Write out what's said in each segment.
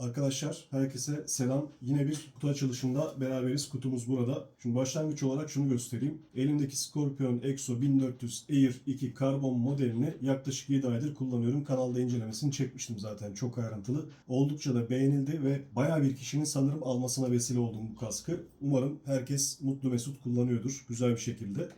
Arkadaşlar herkese selam. Yine bir kutu açılışında beraberiz. Kutumuz burada. Şimdi başlangıç olarak şunu göstereyim. Elimdeki Scorpion Exo 1400 Air 2 karbon modelini yaklaşık 7 aydır kullanıyorum. Kanalda incelemesini çekmiştim zaten çok ayrıntılı. Oldukça da beğenildi ve bayağı bir kişinin sanırım almasına vesile oldum bu kaskı. Umarım herkes mutlu mesut kullanıyordur güzel bir şekilde.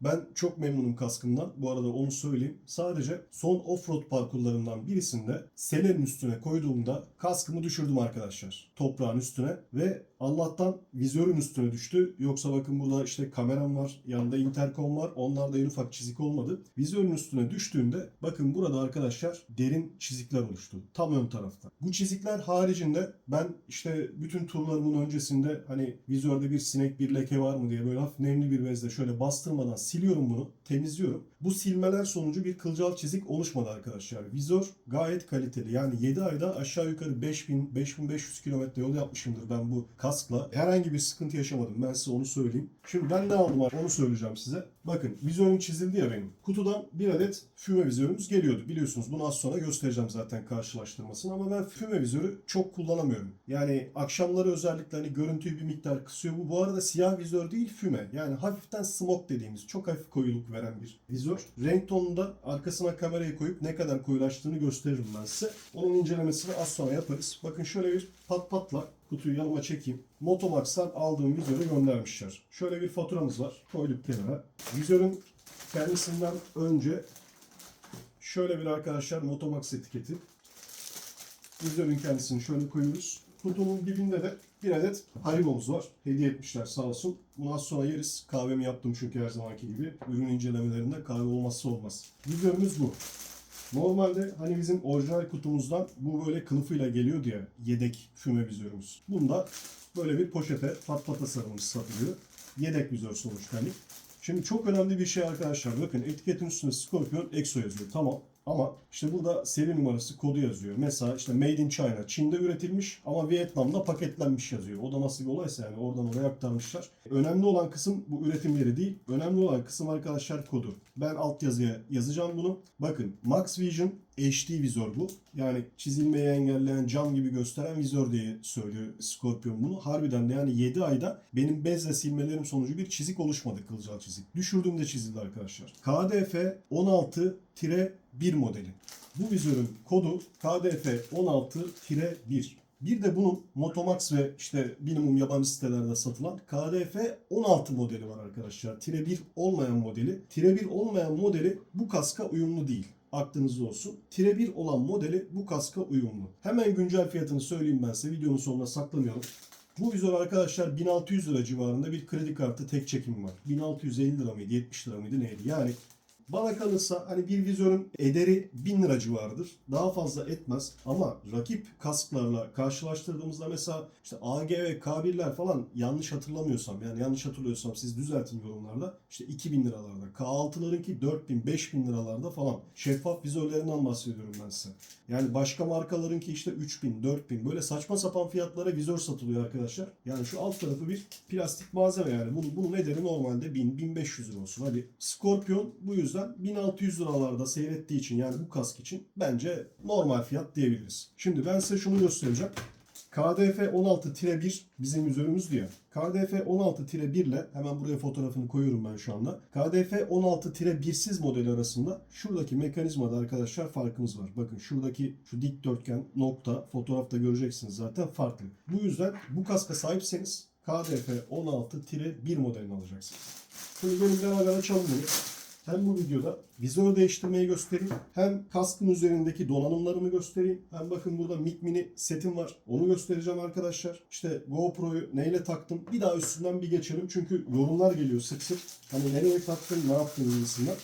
Ben çok memnunum kaskımdan. Bu arada onu söyleyeyim. Sadece son offroad parkurlarından birisinde selenin üstüne koyduğumda kaskımı düşürdüm arkadaşlar. Toprağın üstüne ve Allah'tan vizörün üstüne düştü. Yoksa bakın burada işte kameram var, yanında interkom var. Onlarda en ufak çizik olmadı. Vizörün üstüne düştüğünde bakın burada arkadaşlar derin çizikler oluştu. Tam ön tarafta. Bu çizikler haricinde ben işte bütün turlarımın öncesinde hani vizörde bir sinek bir leke var mı diye böyle hafif nemli bir bezle şöyle bastırmadan siliyorum bunu, temizliyorum. Bu silmeler sonucu bir kılcal çizik oluşmadı arkadaşlar. Vizör gayet kaliteli. Yani 7 ayda aşağı yukarı 5000-5500 kilometre yol yapmışımdır ben bu kaskla. Herhangi bir sıkıntı yaşamadım. Ben size onu söyleyeyim. Şimdi ben ne aldım onu söyleyeceğim size. Bakın vizörüm çizildi ya benim. Kutudan bir adet füme vizörümüz geliyordu. Biliyorsunuz bunu az sonra göstereceğim zaten karşılaştırmasını ama ben füme vizörü çok kullanamıyorum. Yani akşamları özellikle hani görüntüyü bir miktar kısıyor. Bu bu arada siyah vizör değil füme. Yani hafiften smoke dediğimiz çok hafif koyuluk veren bir vizör. Renk tonunda arkasına kamerayı koyup ne kadar koyulaştığını gösteririm ben size. Onun incelemesini az sonra yaparız. Bakın şöyle bir pat patla kutuyu yanıma çekeyim. Motomax'tan aldığım vizörü göndermişler. Şöyle bir faturamız var. Koyduk kenara. Vizörün kendisinden önce şöyle bir arkadaşlar Motomax etiketi. Vizörün kendisini şöyle koyuyoruz. Kutunun dibinde de bir adet Haribo'muz var. Hediye etmişler sağ olsun. Bunu az sonra yeriz. Kahvemi yaptım çünkü her zamanki gibi. Ürün incelemelerinde kahve olmazsa olmaz. Vizörümüz bu. Normalde hani bizim orijinal kutumuzdan bu böyle kılıfıyla geliyordu ya yedek füme vizörümüz. Bunda böyle bir poşete pat pata sarılmış satılıyor. Yedek vizör sonuçta hani. Şimdi çok önemli bir şey arkadaşlar. Bakın etiketin üstünde Scorpion Exo yazıyor. Tamam. Ama işte burada seri numarası kodu yazıyor. Mesela işte Made in China. Çin'de üretilmiş ama Vietnam'da paketlenmiş yazıyor. O da nasıl bir olaysa yani oradan oraya aktarmışlar. Önemli olan kısım bu üretim yeri değil. Önemli olan kısım arkadaşlar kodu. Ben alt yazıya yazacağım bunu. Bakın Max Vision HD vizör bu. Yani çizilmeyi engelleyen cam gibi gösteren vizör diye söylüyor Scorpion bunu. Harbiden de yani 7 ayda benim bezle silmelerim sonucu bir çizik oluşmadı kılcal çizik. Düşürdüğümde çizildi arkadaşlar. KDF 16-1 modeli. Bu vizörün kodu KDF 16-1. Bir de bunun Motomax ve işte minimum yabancı sitelerde satılan KDF 16 modeli var arkadaşlar. Tire 1 olmayan modeli. Tire 1 olmayan modeli bu kaska uyumlu değil. Aklınızda olsun. Tire 1 olan modeli bu kaska uyumlu. Hemen güncel fiyatını söyleyeyim ben size. Videonun sonuna saklamayalım. Bu vizör arkadaşlar 1600 lira civarında bir kredi kartı tek çekim var. 1650 lira mıydı 70 lira mıydı neydi? Yani bana kalırsa hani bir vizörün ederi 1000 lira civarıdır. Daha fazla etmez ama rakip kasklarla karşılaştırdığımızda mesela işte AG ve K1'ler falan yanlış hatırlamıyorsam yani yanlış hatırlıyorsam siz düzeltin yorumlarda işte 2000 liralarda. K6'larınki 4000 5000 liralarda falan. Şeffaf vizörlerinden bahsediyorum ben size. Yani başka markalarınki işte 3000 4000 böyle saçma sapan fiyatlara vizör satılıyor arkadaşlar. Yani şu alt tarafı bir plastik malzeme yani. Bunun, bunun ederi normalde 1000-1500 lira olsun. Hadi Scorpion bu yüzden 1600 liralarda seyrettiği için yani bu kask için bence normal fiyat diyebiliriz. Şimdi ben size şunu göstereceğim. KDF 16-1 bizim üzerimiz diyor. KDF 16-1 ile hemen buraya fotoğrafını koyuyorum ben şu anda. KDF 16-1'siz modeli arasında şuradaki mekanizmada arkadaşlar farkımız var. Bakın şuradaki şu dikdörtgen nokta fotoğrafta göreceksiniz zaten farklı. Bu yüzden bu kaska sahipseniz KDF 16-1 modelini alacaksınız. Şimdi benim beraber açalım bunu. Hem bu videoda vizör değiştirmeyi göstereyim. Hem kaskın üzerindeki donanımlarımı göstereyim. Hem bakın burada Mic Mini setim var. Onu göstereceğim arkadaşlar. İşte GoPro'yu neyle taktım. Bir daha üstünden bir geçelim. Çünkü yorumlar geliyor sık sık. Hani nereye taktın, ne yaptın gibisinden.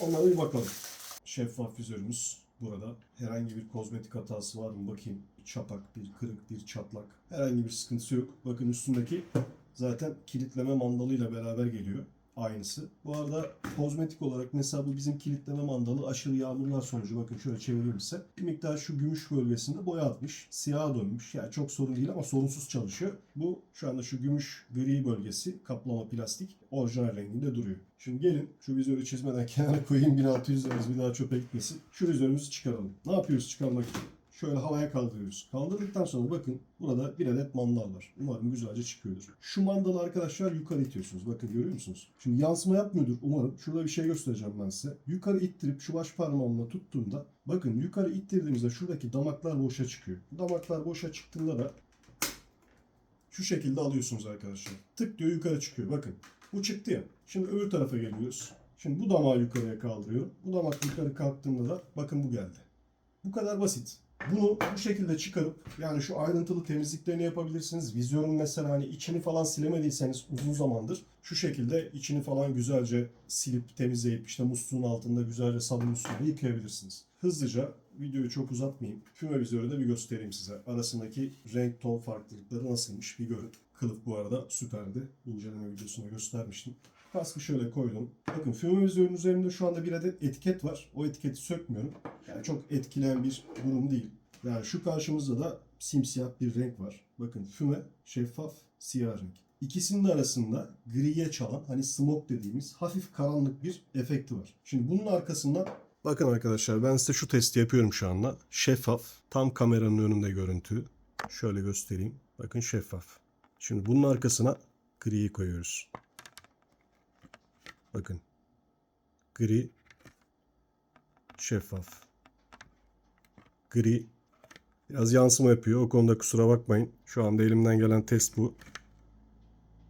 Onlara bir bakalım. Şeffaf vizörümüz burada. Herhangi bir kozmetik hatası var mı bakayım. Çapak, bir kırık, bir çatlak. Herhangi bir sıkıntısı yok. Bakın üstündeki zaten kilitleme mandalıyla beraber geliyor aynısı. Bu arada kozmetik olarak mesela bu bizim kilitleme mandalı aşırı yağmurlar sonucu bakın şöyle çevireyim size. Bir miktar şu gümüş bölgesinde boya atmış. Siyaha dönmüş. Yani çok sorun değil ama sorunsuz çalışıyor. Bu şu anda şu gümüş gri bölgesi kaplama plastik orijinal renginde duruyor. Şimdi gelin şu vizörü çizmeden kenara koyayım 1600 liramız bir daha çöpe gitmesin. Şu vizörümüzü çıkaralım. Ne yapıyoruz çıkarmak için? Şöyle havaya kaldırıyoruz. Kaldırdıktan sonra bakın burada bir adet mandal var. Umarım güzelce çıkıyordur. Şu mandalı arkadaşlar yukarı itiyorsunuz. Bakın görüyor musunuz? Şimdi yansıma yapmıyordur umarım. Şurada bir şey göstereceğim ben size. Yukarı ittirip şu baş parmağımla tuttuğumda bakın yukarı ittirdiğimizde şuradaki damaklar boşa çıkıyor. Damaklar boşa çıktığında da şu şekilde alıyorsunuz arkadaşlar. Tık diyor yukarı çıkıyor. Bakın bu çıktı ya. Şimdi öbür tarafa geliyoruz. Şimdi bu damağı yukarıya kaldırıyorum. Bu damak yukarı kalktığında da bakın bu geldi. Bu kadar basit. Bunu bu şekilde çıkarıp yani şu ayrıntılı temizliklerini yapabilirsiniz. Vizyonun mesela hani içini falan silemediyseniz uzun zamandır şu şekilde içini falan güzelce silip temizleyip işte musluğun altında güzelce sabun suyla yıkayabilirsiniz. Hızlıca videoyu çok uzatmayayım. Füme vizörü de bir göstereyim size. Arasındaki renk ton farklılıkları nasılmış bir görün. Kılıf bu arada süperdi. İnceleme videosunda göstermiştim. Kaskı şöyle koydum. Bakın füme vizörün üzerinde şu anda bir adet etiket var. O etiketi sökmüyorum. Yani çok etkileyen bir durum değil. Yani şu karşımızda da simsiyah bir renk var. Bakın füme şeffaf siyah renk. İkisinin arasında griye çalan hani smoke dediğimiz hafif karanlık bir efekti var. Şimdi bunun arkasından Bakın arkadaşlar ben size şu testi yapıyorum şu anda. Şeffaf. Tam kameranın önünde görüntü. Şöyle göstereyim. Bakın şeffaf. Şimdi bunun arkasına griyi koyuyoruz. Bakın. Gri. Şeffaf. Gri. Biraz yansıma yapıyor. O konuda kusura bakmayın. Şu anda elimden gelen test bu.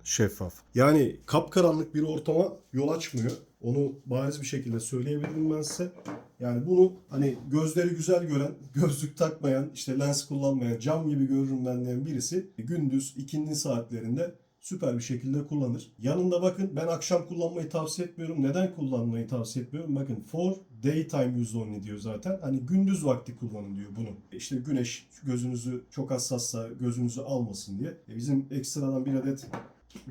Şeffaf. Yani kapkaranlık bir ortama yol açmıyor. Onu bariz bir şekilde söyleyebilirim ben size. Yani bunu hani gözleri güzel gören, gözlük takmayan, işte lens kullanmayan, cam gibi görürüm ben diyen birisi gündüz ikindi saatlerinde süper bir şekilde kullanır. Yanında bakın ben akşam kullanmayı tavsiye etmiyorum. Neden kullanmayı tavsiye etmiyorum? Bakın for daytime use only diyor zaten. Hani gündüz vakti kullanın diyor bunu. İşte güneş gözünüzü çok hassassa gözünüzü almasın diye. E bizim ekstradan bir adet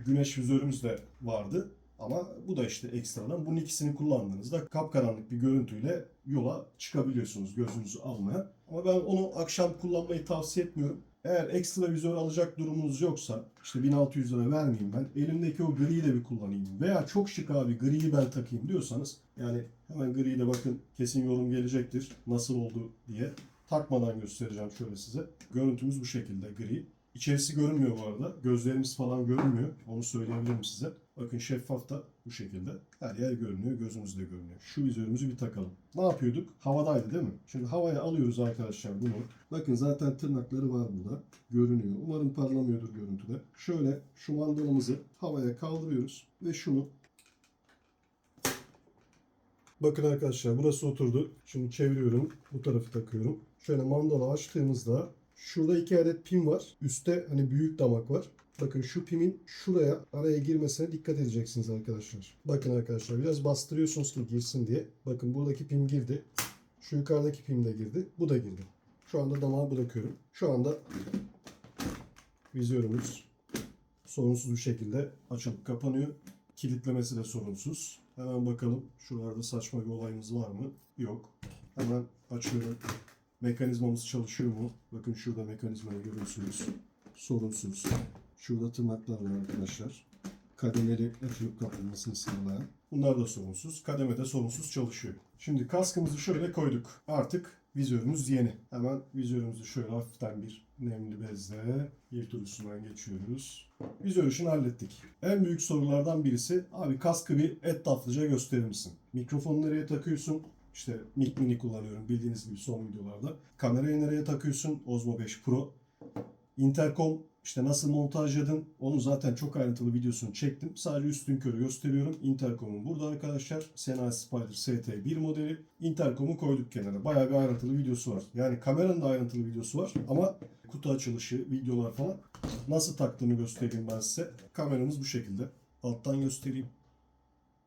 güneş vizörümüz de vardı. Ama bu da işte ekstradan. Bunun ikisini kullandığınızda kapkaranlık bir görüntüyle yola çıkabiliyorsunuz gözünüzü almaya. Ama ben onu akşam kullanmayı tavsiye etmiyorum. Eğer ekstra vizör alacak durumunuz yoksa işte 1600 lira vermeyeyim ben. Elimdeki o griyi de bir kullanayım. Veya çok şık abi griyi ben takayım diyorsanız yani hemen griyi de bakın kesin yorum gelecektir. Nasıl oldu diye. Takmadan göstereceğim şöyle size. Görüntümüz bu şekilde gri. İçerisi görünmüyor bu arada. Gözlerimiz falan görünmüyor. Onu söyleyebilirim size. Bakın şeffaf da bu şekilde. Her yer görünüyor. Gözümüz de görünüyor. Şu vizörümüzü bir takalım. Ne yapıyorduk? Havadaydı değil mi? Şimdi havaya alıyoruz arkadaşlar bunu. Bakın zaten tırnakları var burada. Görünüyor. Umarım parlamıyordur görüntüde. Şöyle şu mandalımızı havaya kaldırıyoruz. Ve şunu Bakın arkadaşlar burası oturdu. Şimdi çeviriyorum. Bu tarafı takıyorum. Şöyle mandalı açtığımızda şurada iki adet pin var. Üstte hani büyük damak var. Bakın şu pimin şuraya araya girmesine dikkat edeceksiniz arkadaşlar. Bakın arkadaşlar biraz bastırıyorsunuz ki girsin diye. Bakın buradaki pim girdi. Şu yukarıdaki pim de girdi. Bu da girdi. Şu anda damağı bırakıyorum. Şu anda vizörümüz sorunsuz bir şekilde açılıp kapanıyor. Kilitlemesi de sorunsuz. Hemen bakalım şuralarda saçma bir olayımız var mı? Yok. Hemen açıyorum. Mekanizmamız çalışıyor mu? Bakın şurada mekanizmayı görüyorsunuz. Sorunsuz. Şurada tırnaklar var arkadaşlar. Kademeli açılıp kapanmasını sağlayan. Bunlar da sorunsuz. Kademe de sorunsuz çalışıyor. Şimdi kaskımızı şöyle koyduk. Artık vizörümüz yeni. Hemen vizörümüzü şöyle hafiften bir nemli bezle bir tur üstünden geçiyoruz. Vizör işini hallettik. En büyük sorulardan birisi abi kaskı bir etraflıca gösterir misin? Mikrofonu nereye takıyorsun? İşte Mic Mini kullanıyorum bildiğiniz gibi son videolarda. Kamerayı nereye takıyorsun? Osmo 5 Pro. Intercom işte nasıl montajladın onu zaten çok ayrıntılı videosunu çektim. Sadece üstün körü gösteriyorum. Intercom'un burada arkadaşlar. Sena Spider ST1 modeli. Intercom'u koyduk kenara. Bayağı bir ayrıntılı videosu var. Yani kameranın da ayrıntılı videosu var. Ama kutu açılışı, videolar falan nasıl taktığını göstereyim ben size. Kameramız bu şekilde. Alttan göstereyim.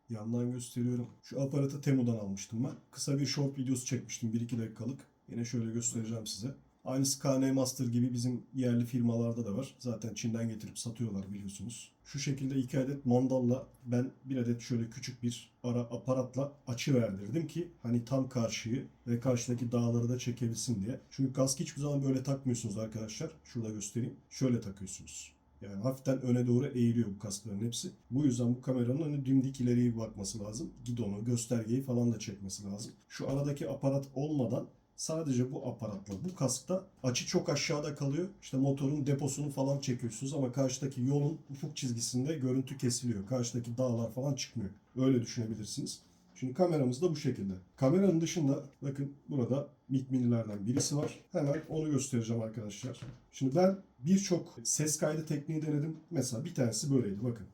Yandan gösteriyorum. Şu aparatı Temu'dan almıştım ben. Kısa bir short videosu çekmiştim 1-2 dakikalık. Yine şöyle göstereceğim size. Aynısı KN Master gibi bizim yerli firmalarda da var. Zaten Çin'den getirip satıyorlar biliyorsunuz. Şu şekilde iki adet mandalla ben bir adet şöyle küçük bir ara aparatla açı verdirdim ki hani tam karşıyı ve karşıdaki dağları da çekebilsin diye. Çünkü kask hiçbir zaman böyle takmıyorsunuz arkadaşlar. Şurada göstereyim. Şöyle takıyorsunuz. Yani hafiften öne doğru eğiliyor bu kaskların hepsi. Bu yüzden bu kameranın hani dimdik ileriye bakması lazım. Gidonu, göstergeyi falan da çekmesi lazım. Şu aradaki aparat olmadan sadece bu aparatla, bu kaskta açı çok aşağıda kalıyor. İşte motorun deposunu falan çekiyorsunuz ama karşıdaki yolun ufuk çizgisinde görüntü kesiliyor. Karşıdaki dağlar falan çıkmıyor. Öyle düşünebilirsiniz. Şimdi kameramız da bu şekilde. Kameranın dışında bakın burada Mic Mini'lerden birisi var. Hemen onu göstereceğim arkadaşlar. Şimdi ben birçok ses kaydı tekniği denedim. Mesela bir tanesi böyleydi bakın.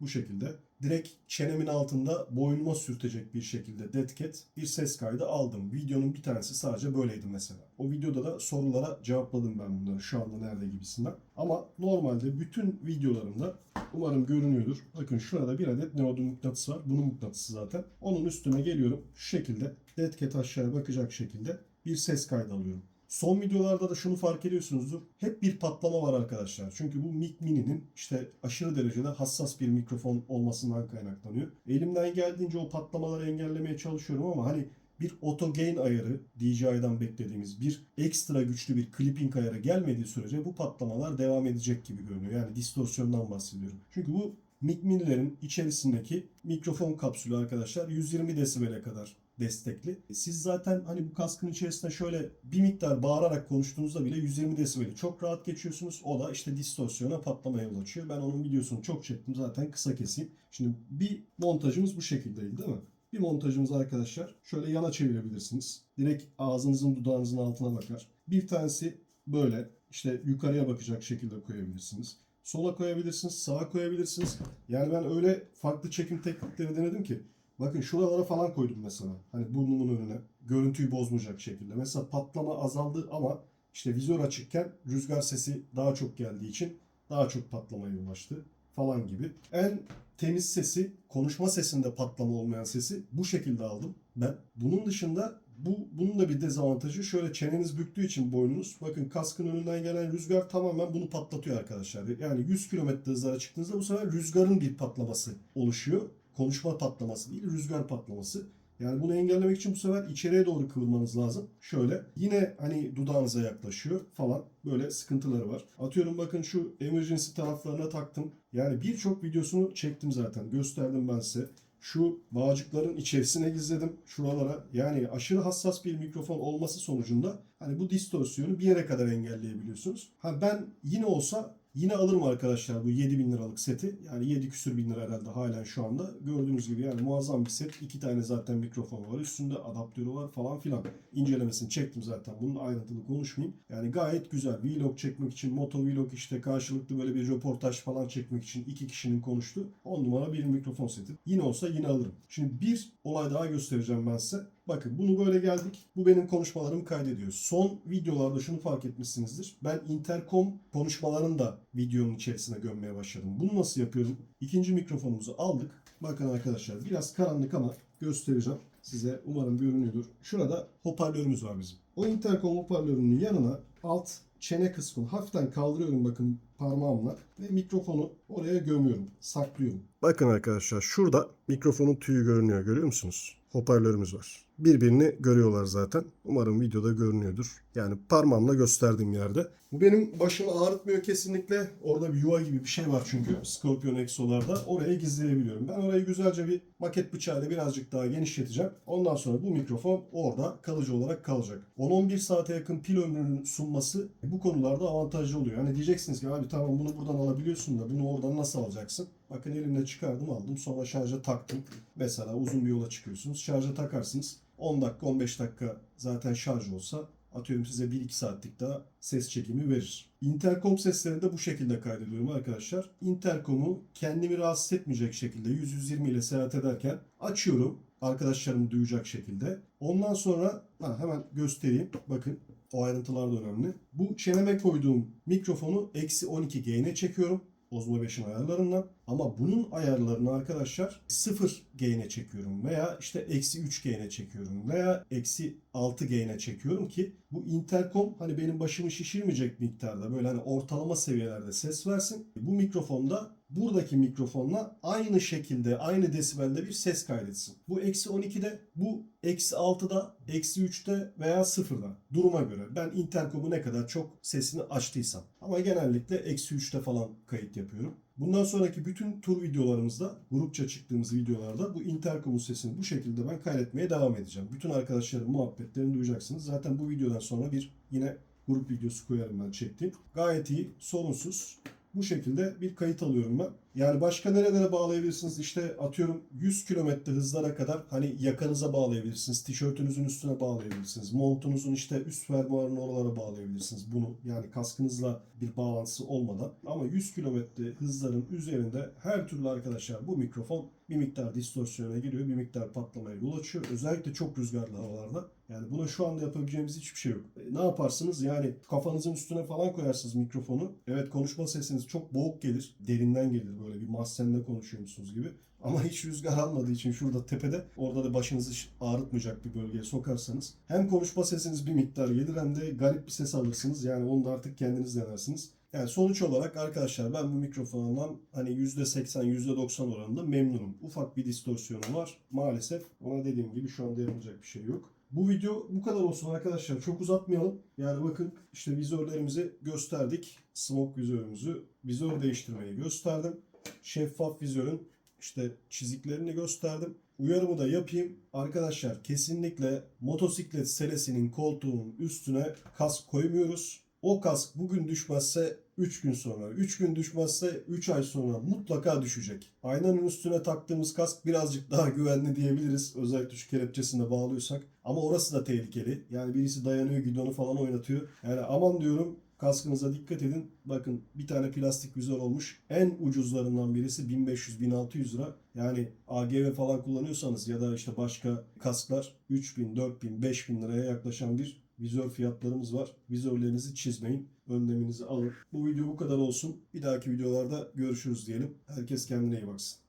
Bu şekilde. Direkt çenemin altında boynuma sürtecek bir şekilde dead bir ses kaydı aldım. Videonun bir tanesi sadece böyleydi mesela. O videoda da sorulara cevapladım ben bunları şu anda nerede gibisinden. Ama normalde bütün videolarımda umarım görünüyordur. Bakın şurada bir adet neodym mıknatısı var. Bunun mıknatısı zaten. Onun üstüne geliyorum. Şu şekilde dead aşağıya bakacak şekilde bir ses kaydı alıyorum. Son videolarda da şunu fark ediyorsunuzdur. Hep bir patlama var arkadaşlar. Çünkü bu Mic Mini'nin işte aşırı derecede hassas bir mikrofon olmasından kaynaklanıyor. Elimden geldiğince o patlamaları engellemeye çalışıyorum ama hani bir auto gain ayarı DJI'dan beklediğimiz bir ekstra güçlü bir clipping ayarı gelmediği sürece bu patlamalar devam edecek gibi görünüyor. Yani distorsiyondan bahsediyorum. Çünkü bu Mic Mini'lerin içerisindeki mikrofon kapsülü arkadaşlar 120 desibele kadar destekli. Siz zaten hani bu kaskın içerisinde şöyle bir miktar bağırarak konuştuğunuzda bile 120 desibeli çok rahat geçiyorsunuz. O da işte distorsiyona patlamaya yol açıyor. Ben onun videosunu çok çektim zaten kısa keseyim. Şimdi bir montajımız bu şekildeydi değil mi? Bir montajımız arkadaşlar şöyle yana çevirebilirsiniz. Direkt ağzınızın dudağınızın altına bakar. Bir tanesi böyle işte yukarıya bakacak şekilde koyabilirsiniz. Sola koyabilirsiniz, sağa koyabilirsiniz. Yani ben öyle farklı çekim teknikleri denedim ki Bakın şuralara falan koydum mesela. Hani burnumun önüne. Görüntüyü bozmayacak şekilde. Mesela patlama azaldı ama işte vizör açıkken rüzgar sesi daha çok geldiği için daha çok patlamaya ulaştı falan gibi. En temiz sesi, konuşma sesinde patlama olmayan sesi bu şekilde aldım ben. Bunun dışında bu bunun da bir dezavantajı şöyle çeneniz büktüğü için boynunuz bakın kaskın önünden gelen rüzgar tamamen bunu patlatıyor arkadaşlar. Yani 100 km hızlara çıktığınızda bu sefer rüzgarın bir patlaması oluşuyor konuşma patlaması değil, rüzgar patlaması. Yani bunu engellemek için bu sefer içeriye doğru kıvırmanız lazım. Şöyle yine hani dudağınıza yaklaşıyor falan böyle sıkıntıları var. Atıyorum bakın şu emergency taraflarına taktım. Yani birçok videosunu çektim zaten gösterdim ben size. Şu bağcıkların içerisine gizledim şuralara. Yani aşırı hassas bir mikrofon olması sonucunda hani bu distorsiyonu bir yere kadar engelleyebiliyorsunuz. Ha ben yine olsa Yine alırım arkadaşlar bu 7000 liralık seti. Yani 7 küsür bin lira herhalde halen şu anda. Gördüğünüz gibi yani muazzam bir set. İki tane zaten mikrofonu var. Üstünde adaptörü var falan filan. İncelemesini çektim zaten. Bunun ayrıntılı konuşmayayım. Yani gayet güzel. Vlog çekmek için, moto vlog işte karşılıklı böyle bir röportaj falan çekmek için iki kişinin konuştuğu 10 numara bir mikrofon seti. Yine olsa yine alırım. Şimdi bir olay daha göstereceğim ben size. Bakın bunu böyle geldik. Bu benim konuşmalarımı kaydediyor. Son videolarda şunu fark etmişsinizdir. Ben interkom konuşmalarını da videonun içerisine gömmeye başladım. Bunu nasıl yapıyorum? İkinci mikrofonumuzu aldık. Bakın arkadaşlar biraz karanlık ama göstereceğim size. Umarım görünüyordur. Şurada hoparlörümüz var bizim. O interkom hoparlörünün yanına alt çene kısmını hafiften kaldırıyorum bakın parmağımla ve mikrofonu oraya gömüyorum, saklıyorum. Bakın arkadaşlar şurada mikrofonun tüyü görünüyor görüyor musunuz? Hoparlörümüz var. Birbirini görüyorlar zaten. Umarım videoda görünüyordur. Yani parmağımla gösterdiğim yerde. Bu benim başımı ağrıtmıyor kesinlikle. Orada bir yuva gibi bir şey var çünkü Scorpion Exo'larda. Oraya gizleyebiliyorum. Ben orayı güzelce bir maket bıçağıyla birazcık daha genişleteceğim. Ondan sonra bu mikrofon orada kalıcı olarak kalacak. 10-11 saate yakın pil ömrünün sunması bu konularda avantajlı oluyor. Hani diyeceksiniz ki abi tamam bunu buradan alabiliyorsun da bunu oradan nasıl alacaksın? Bakın elimle çıkardım aldım sonra şarja taktım. Mesela uzun bir yola çıkıyorsunuz. Şarja takarsınız. 10 dakika 15 dakika zaten şarj olsa atıyorum size 1-2 saatlik daha ses çekimi verir. Interkom seslerini de bu şekilde kaydediyorum arkadaşlar. Interkomu kendimi rahatsız etmeyecek şekilde 100-120 ile seyahat ederken açıyorum. Arkadaşlarım duyacak şekilde. Ondan sonra ha, hemen göstereyim. Bakın o ayrıntılar da önemli. Bu çeneme koyduğum mikrofonu eksi 12 gain'e çekiyorum. Ozmo 5'in ayarlarından. Ama bunun ayarlarını arkadaşlar 0 gain'e çekiyorum veya işte eksi 3 gain'e çekiyorum veya eksi 6 gain'e çekiyorum ki bu interkom hani benim başımı şişirmeyecek miktarda böyle hani ortalama seviyelerde ses versin. Bu mikrofonda buradaki mikrofonla aynı şekilde, aynı desibelde bir ses kaydetsin. Bu eksi 12'de, bu eksi 6'da, eksi 3'te veya 0'da. Duruma göre. Ben interkomu ne kadar çok sesini açtıysam. Ama genellikle eksi 3'te falan kayıt yapıyorum. Bundan sonraki bütün tur videolarımızda, grupça çıktığımız videolarda bu interkomun sesini bu şekilde ben kaydetmeye devam edeceğim. Bütün arkadaşların muhabbetlerini duyacaksınız. Zaten bu videodan sonra bir yine grup videosu koyarım ben çektiğim. Gayet iyi, sorunsuz. Bu şekilde bir kayıt alıyorum ben. Yani başka nerelere bağlayabilirsiniz? İşte atıyorum 100 kilometre hızlara kadar hani yakanıza bağlayabilirsiniz. Tişörtünüzün üstüne bağlayabilirsiniz. Montunuzun işte üst fermuarının oralara bağlayabilirsiniz. Bunu yani kaskınızla bir bağlantısı olmadan. Ama 100 kilometre hızların üzerinde her türlü arkadaşlar bu mikrofon bir miktar distorsiyona giriyor. Bir miktar patlamaya yol açıyor. Özellikle çok rüzgarlı havalarda. Yani buna şu anda yapabileceğimiz hiçbir şey yok. E, ne yaparsınız? Yani kafanızın üstüne falan koyarsınız mikrofonu. Evet konuşma sesiniz çok boğuk gelir. Derinden gelir böyle bir mahzende konuşuyormuşsunuz gibi. Ama hiç rüzgar almadığı için şurada tepede orada da başınızı ağrıtmayacak bir bölgeye sokarsanız hem konuşma sesiniz bir miktar gelir hem de garip bir ses alırsınız. Yani onu da artık kendiniz denersiniz. Yani sonuç olarak arkadaşlar ben bu mikrofondan hani %80 %90 oranında memnunum. Ufak bir distorsiyonu var maalesef. Ona dediğim gibi şu anda yapılacak bir şey yok. Bu video bu kadar olsun arkadaşlar. Çok uzatmayalım. Yani bakın işte vizörlerimizi gösterdik. Smoke vizörümüzü, vizör değiştirmeyi gösterdim. Şeffaf vizörün işte çiziklerini gösterdim. Uyarımı da yapayım. Arkadaşlar kesinlikle motosiklet selesinin koltuğunun üstüne kask koymuyoruz. O kask bugün düşmezse 3 gün sonra, 3 gün düşmezse 3 ay sonra mutlaka düşecek. Aynanın üstüne taktığımız kask birazcık daha güvenli diyebiliriz. Özellikle şu kelepçesine bağlıyorsak. Ama orası da tehlikeli. Yani birisi dayanıyor gidonu falan oynatıyor. Yani aman diyorum kaskınıza dikkat edin. Bakın bir tane plastik vizör olmuş. En ucuzlarından birisi 1500-1600 lira. Yani AGV falan kullanıyorsanız ya da işte başka kasklar 3000, 4000, 5000 liraya yaklaşan bir vizör fiyatlarımız var. Vizörlerinizi çizmeyin. Önleminizi alın. Bu video bu kadar olsun. Bir dahaki videolarda görüşürüz diyelim. Herkes kendine iyi baksın.